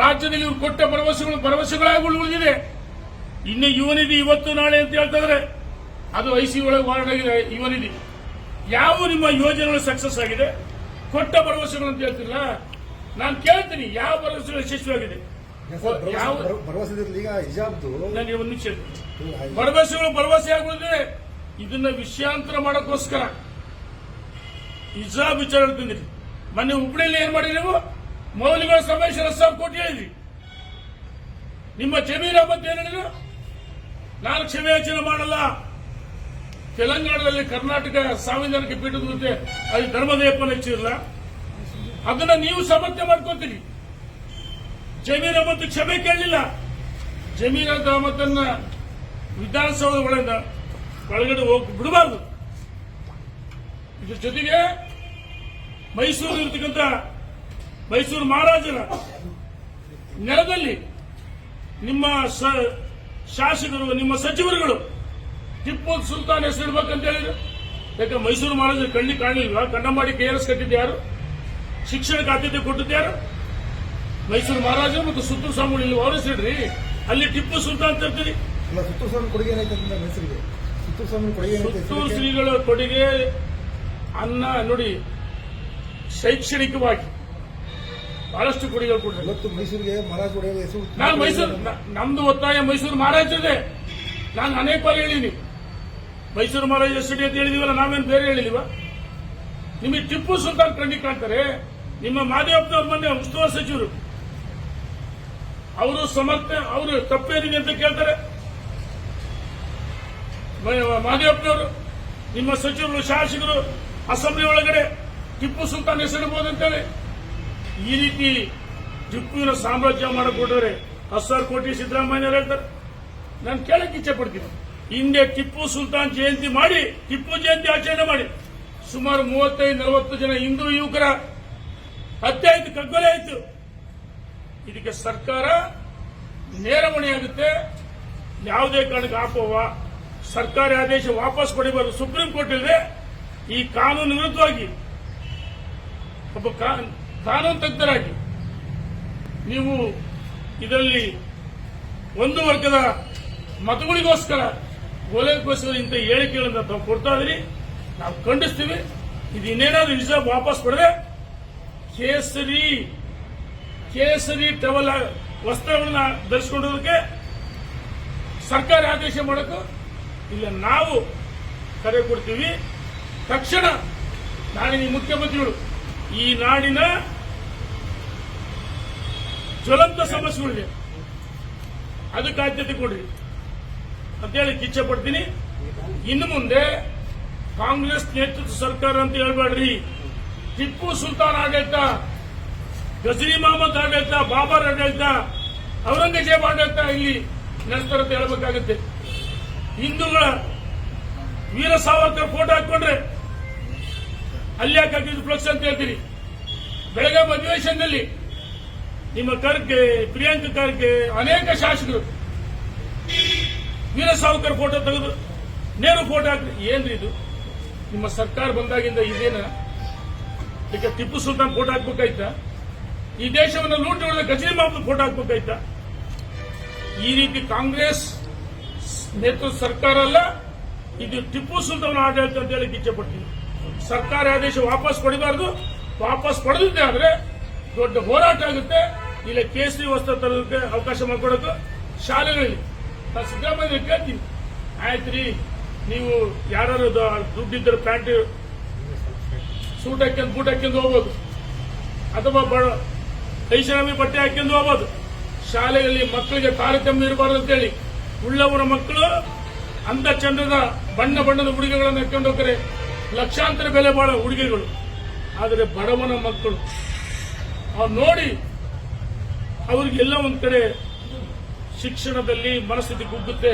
ರಾಜ್ಯದಲ್ಲಿ ಇವರು ಕೊಟ್ಟ ಭರವಸೆಗಳು ಭರವಸೆಗಳಾಗಿ ಉಳಿದಿದೆ ಇನ್ನು ಯುವನಿಧಿ ಇವತ್ತು ನಾಳೆ ಅಂತ ಹೇಳ್ತಿದ್ರೆ ಅದು ಐಸಿ ಒಳಗೆ ವಾರ್ಡ್ ಆಗಿದೆ ಯುವನಿಧಿ. ಯಾವ ನಿಮ್ಮ ಯೋಜನೆಗಳು ಸಕ್ಸಸ್ ಆಗಿದೆ? ಕೊಟ್ಟ ಭರವಸೆಗಳು ಅಂತ ಹೇಳ್ತಿಲ್ಲ ನಾನು ಕೇಳ್ತೀನಿ ಯಾವ ಭರವಸೆಗಳು ಯಶಸ್ವಿಯಾಗಿದೆ? ಯಾವ ನಿಮಿಷ ಭರವಸೆಗಳು ಭರವಸೆ ಆಗುವುದೇ ಇದನ್ನ ವಿಷಯಾಂತರ ಮಾಡೋಕ್ಕೋಸ್ಕರ. ಇಜಾಬ್ ವಿಚಾರ ಹೇಳ್ತೀನಿ ಮೊನ್ನೆ ಹುಬ್ಳಿಯಲ್ಲಿ ಏನ್ ಮಾಡಿ ನೀವು? ಮೌಲಿಗಳ ಸಮೇಶ್ವರ ಸಾವಿರ ಕೋಟಿ ಹೇಳಿ ನಿಮ್ಮ ಜಮೀರ ಮತ್ತೆ ಏನ್ ನಾನು ನಾನು ಕ್ಷಮೆಯಾಚನೆ ಮಾಡಲ್ಲ. ತೆಲಂಗಾಣದಲ್ಲಿ ಕರ್ನಾಟಕ ಸಾಂವಿಧಾನಿಕ ಪೀಠದ ಜೊತೆ ಅಲ್ಲಿ ಧರ್ಮದೇವಪ್ಪನ ಹೆಚ್ಚಿರಲ್ಲ ಅದನ್ನ ನೀವು ಸಮರ್ಥನೆ ಮಾಡ್ಕೊತೀರಿ. ಜಮೀರ್ ಅಹಮದ್ ಕ್ಷಮೆ ಕೇಳಲಿಲ್ಲ. ಜಮೀರ್ ಅಹಮದನ್ನ ವಿಧಾನಸೌಧ ಒಳಗಿಂದ ಒಳಗಡೆ ಹೋಗಿ ಬಿಡಬಾರ್ದು. ಇದ್ರ ಜೊತೆಗೆ ಮೈಸೂರು ಇರ್ತಕ್ಕಂಥ ಮೈಸೂರು ಮಹಾರಾಜರ ನೆಲದಲ್ಲಿ ನಿಮ್ಮ ಶಾಸಕರು ನಿಮ್ಮ ಸಚಿವರುಗಳು ಟಿಪ್ಪು ಸುಲ್ತಾನ್ ಹೆಸರಿಡ್ಬೇಕಂತ ಹೇಳಿದ್ರು. ಯಾಕೆ ಮೈಸೂರು ಮಹಾರಾಜರು ಕಣ್ಣಿ ಕಾಣಲಿಲ್ವಾ ಕಣ್ಣ ಮಾಡಿ ಕೆ ಆರ್ ಎಸ್ ಕಟ್ಟಿದ್ದು ಯಾರು? ಶಿಕ್ಷಣಕ್ಕೆ ಆದ್ಯತೆ ಕೊಟ್ಟಿದ್ದು ಯಾರು? ಮೈಸೂರು ಮಹಾರಾಜರು ಮತ್ತು ಸುತ್ತೂರು ಸ್ವಾಮಿಗಳು ಇಲ್ಲಿ ಅಲ್ಲಿ ಟಿಪ್ಪು ಸುಲ್ತಾನ್ ತರ್ತೀರಿ ಸುತ್ತೂರು ಸ್ವಾಮಿ ಸ್ವಾಮಿ? ಶ್ರೀಗಳ ಕೊಡುಗೆ ಅನ್ನ ನೋಡಿ ಶೈಕ್ಷಣಿಕವಾಗಿ. ಬಹಳಷ್ಟು ಕೊಡುಗೆ ಕೊಡ್ತಾರೆ ಇವತ್ತು ಮೈಸೂರಿಗೆ ಮಹಾರಾಜ್ ಒಡೆಯರ್ ಹೆಸರು ನಾನು ಮೈಸೂರು ನಮ್ದು ಒತ್ತಾಯ ಮೈಸೂರು ಮಹಾರಾಜರದೇ ನಾನು ಅನೇಕ ಬಾರಿ ಹೇಳಿನಿ ಮೈಸೂರು ಮಹಾರಾಜ ಎಸ್ಟಿ ಅಂತ ಹೇಳಿದೀವಲ್ಲ ನಾವೇನು ಬೇರೆ ಹೇಳಿಲ್ವ? ನಿಮಗೆ ಟಿಪ್ಪು ಸುಲ್ತಾನ್ ಕಣ್ಣಿ ಕಾಣ್ತಾರೆ. ನಿಮ್ಮ ಮಾದೇವಪ್ಪನವ್ರ ಮೊನ್ನೆ ಉಸ್ತುವಾರಿ ಸಚಿವರು. ಅವರು ಸಮರ್ಥ ಅವರು ತಪ್ಪೇನಿದೆ ಅಂತ ಕೇಳ್ತಾರೆ. ಮಾದೇವಪ್ಪನವರು ನಿಮ್ಮ ಸಚಿವರು ಶಾಸಕರು ಅಸೆಂಬ್ಲಿ ಒಳಗಡೆ ಟಿಪ್ಪು ಸುಲ್ತಾನ್ ಹೆಸರಿಡ್ಬೋದಂತೇಳಿ ಈ ರೀತಿ ಟಿಪ್ಪುವಿನ ಸಾಮ್ರಾಜ್ಯ ಮಾಡಿಕೊಟ್ಟರೆ ಹತ್ತು ಕೋಟಿ ಸಿದ್ದರಾಮಯ್ಯ ಹೇಳ್ತಾರೆ. ನಾನು ಕೇಳಕ್ಕೆ ಇಚ್ಛೆ ಪಡ್ತೀನಿ. ಹಿಂದೆ ಟಿಪ್ಪು ಸುಲ್ತಾನ್ ಜಯಂತಿ ಮಾಡಿ, ಟಿಪ್ಪು ಜಯಂತಿ ಆಚರಣೆ ಮಾಡಿ. ಸುಮಾರು ಮೂವತ್ತೈದು, ನಲವತ್ತು ಜನ ಹಿಂದೂ ಯುವಕರ ಹತ್ಯೆ ಆಯಿತು, ಕಗ್ಗೊಲೆ ಆಯಿತು. ಇದಕ್ಕೆ ಸರ್ಕಾರ ನೇರಮಣೆಯಾಗುತ್ತೆ ಯಾವುದೇ ಕಾರಣಕ್ಕೆ ಆಪೋವ ಸರ್ಕಾರಿ ಆದೇಶ ವಾಪಸ್ ಪಡಿಬಾರದು. ಸುಪ್ರೀಂ ಕೋರ್ಟ್ ಇಲ್ಲದೆ ಈ ಕಾನೂನು ವಿರುದ್ಧವಾಗಿ. ಒಬ್ಬ ಕಾನೂನು ತಜ್ಞರಾಗಿ, ನೀವು ಇದರಲ್ಲಿ ಒಂದು ವರ್ಗದ ಮತಗಳಿಗೋಸ್ಕರ ಗೋಲೆಗೋಸ್ಕರ ಇಂಥ ಹೇಳಿಕೆಗಳನ್ನು ತಾವು ಕೊಡ್ತಾ ಇದ್ರಿ ನಾವು ಖಂಡಿಸ್ತೀವಿ. ಇದು ಇನ್ನೇನಾದ್ರೂ ನಿಜ ವಾಪಸ್ ಪಡೆದ್ರೆ ಕೇಸರಿ ಕೇಸರಿ ಟವಲ್ ವಸ್ತ್ರಗಳನ್ನ ಧರಿಸಿಕೊಂಡಿರೋದಕ್ಕೆ ಸರ್ಕಾರ ಆದೇಶ ಮಾಡೋಕ್ಕೂ ಇಲ್ಲ, ನಾವು ಕರೆ ಕೊಡ್ತೀವಿ. ತಕ್ಷಣ ನಾಳಿನ ಈ ಮುಖ್ಯಮಂತ್ರಿಗಳು ಈ ನಾಡಿನ ಜ್ವಲಂತ ಸಮಸ್ಯೆಗಳಿದೆ ಅದಕ್ಕೆ ಆದ್ಯತೆ ಕೊಡ್ರಿ. ಅಂತೇಳಿ ಇಚ್ಛೆ ಪಡ್ತೀನಿ. ಇನ್ನು ಮುಂದೆ ಕಾಂಗ್ರೆಸ್ ನೇತೃತ್ವ ಸರ್ಕಾರ ಅಂತ ಹೇಳ್ಬೇಡ್ರಿ. ಟಿಪ್ಪು ಸುಲ್ತಾನ್ ಆಡಳಿತ ಗಜರಿ ಮಹಮ್ಮದ್ ಆಡಳಿತ ಬಾಬರ್ ಆಡಳಿತ ಔರಂಗಜೇಬ್ ಆಡಳಿತ ಇಲ್ಲಿ ನಡೆಸ್ತಾರೆ ಅಂತ ಹೇಳಬೇಕಾಗುತ್ತೆ. ಹಿಂದೂಗಳ ವೀರ ಸಾವರ್ಕರ್ ಫೋಟೋ ಹಾಕೊಂಡ್ರೆ ಅಲ್ಲಿ ಯಾಕೆ ಫ್ಲಕ್ಸ್ ಅಂತ ಹೇಳ್ತೀರಿ? ಬೆಳಗಾವಿ ಅಧಿವೇಶನದಲ್ಲಿ ನಿಮ್ಮ ಖರ್ಗೆ ಪ್ರಿಯಾಂಕ ಖರ್ಗೆ ಅನೇಕ ಶಾಸಕರು. ವೀರ ಸಾವರ್ಕರ್ ಫೋಟೋ ತೆಗೆದು ನೇರು ಫೋಟೋ ಹಾಕಿ ಏನ್ರಿ ಇದು? ನಿಮ್ಮ ಸರ್ಕಾರ ಬಂದಾಗಿಂದ ಇದೇನ? ಈಗ ಟಿಪ್ಪು ಸುಲ್ತಾನ್ ಫೋಟೋ ಹಾಕ್ಬೇಕಾಯ್ತಾ? ಈ ದೇಶವನ್ನು ಲೂಟಿ ಹೊಡೆದ ಮಾಮೂಲು ಫೋಟೋ ಹಾಕ್ಬೇಕಾಯ್ತಾ? ಈ ರೀತಿ ಕಾಂಗ್ರೆಸ್ ನೇತೃತ್ವ ಸರ್ಕಾರ ಅಲ್ಲ, ಇದು ಟಿಪ್ಪು ಸುಲ್ತಾನ್ ಆಡಳಿತ ಅಂತ ಹೇಳಿ ಇಚ್ಛೆ ಪಡ್ತೀನಿ. ಸರ್ಕಾರ ಆದೇಶ ವಾಪಸ್ ಪಡಿಬಾರ್ದು. ವಾಪಸ್ ಪಡೆದಿದ್ದೆ ಆದ್ರೆ ದೊಡ್ಡ ಹೋರಾಟ ಆಗುತ್ತೆ. ಇಲ್ಲ ಕೇಸರಿ ವಸ್ತ್ರ ತರೋದಕ್ಕೆ ಅವಕಾಶ ಮಾಡಿಕೊಡೋಕೆ ಶಾಲೆಗಳಲ್ಲಿ ನಾನು ಸಿದ್ದರಾಮಯ್ಯ ಕೇಳ್ತೀನಿ. ರೀ ನೀವು ಯಾರು ದುಡ್ಡಿದ್ದರೂ ಪ್ಯಾಂಟ್ ಸೂಟ್ ಹಾಕ್ಯಂದು ಬೂಟ್ ಹಾಕ್ಯಂದು ಹೋಗ್ಬೋದು. ಅಥವಾ ಬಡ ಐಷಾರಾಮಿ ಬಟ್ಟೆ ಹಾಕ್ಯಂದು ಹೋಗ್ಬೋದು. ಶಾಲೆಯಲ್ಲಿ ಮಕ್ಕಳಿಗೆ ತಾರತಮ್ಯ ಇರಬಾರ್ದು ಅಂತೇಳಿ ಉಳ್ಳವರ ಮಕ್ಕಳು ಅಂಧ ಚಂದ್ರದ ಬಣ್ಣ ಬಣ್ಣದ ಉಡುಗೆಗಳನ್ನು ಹಾಕೊಂಡು ಹೋಗ್ತಾರೆ. ಲಕ್ಷಾಂತರ ಬೆಲೆ ಬಾಳ ಉಡುಗೆಗಳು. ಆದರೆ ಬಡವನ ಮಕ್ಕಳು. ಅವ್ರು ನೋಡಿ ಅವರಿಗೆಲ್ಲ ಒಂದು ಕಡೆ ಶಿಕ್ಷಣದಲ್ಲಿ ಮನಸ್ಥಿತಿ ಕುಗ್ಗುತ್ತೆ.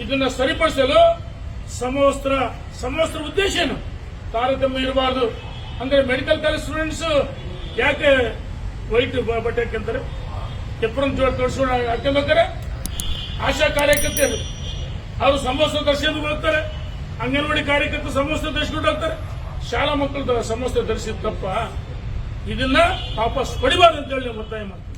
ಇದನ್ನ ಸರಿಪಡಿಸಲು ಸಮವಸ್ತ್ರ ಸಮವಸ್ತ್ರ ಉದ್ದೇಶ ಏನು? ತಾರತಮ್ಯ ಇರಬಾರದು. ಅಂದ್ರೆ ಮೆಡಿಕಲ್ ಕಾಲೇಜ್ ಸ್ಟೂಡೆಂಟ್ಸ್ ಯಾಕೆ ವೈಟ್ ಬಟ್ಟೆ ಹಾಕ್ಯಂತಾರೆ? ಕೆಪ್ಪರನ್ ಜೋಳ ತೋರಿಸೋಣ ಹೋಗ್ತಾರೆ. ಆಶಾ ಕಾರ್ಯಕರ್ತೆಯರು. ಅವರು ಸಮವಸ್ತ್ರ ದರ್ಶನ ಬರ್ತಾರೆ. ಅಂಗನವಾಡಿ ಕಾರ್ಯಕರ್ತರು ಸಮವಸ್ತ್ರ ಧರಿಸ್ಕೊಂಡು ಹೋಗ್ತಾರೆ. ಶಾಲಾ ಮಕ್ಕಳು ಸಮವಸ್ತ್ರ ಧರಿಸಿದ ತಪ್ಪ. ಇದನ್ನ ವಾಪಸ್ ಪಡಿಬಾರ್ದು ಅಂತ ಹೇಳಿ ನಾನು ಒತ್ತಾಯ ಮಾಡ್ತೀನಿ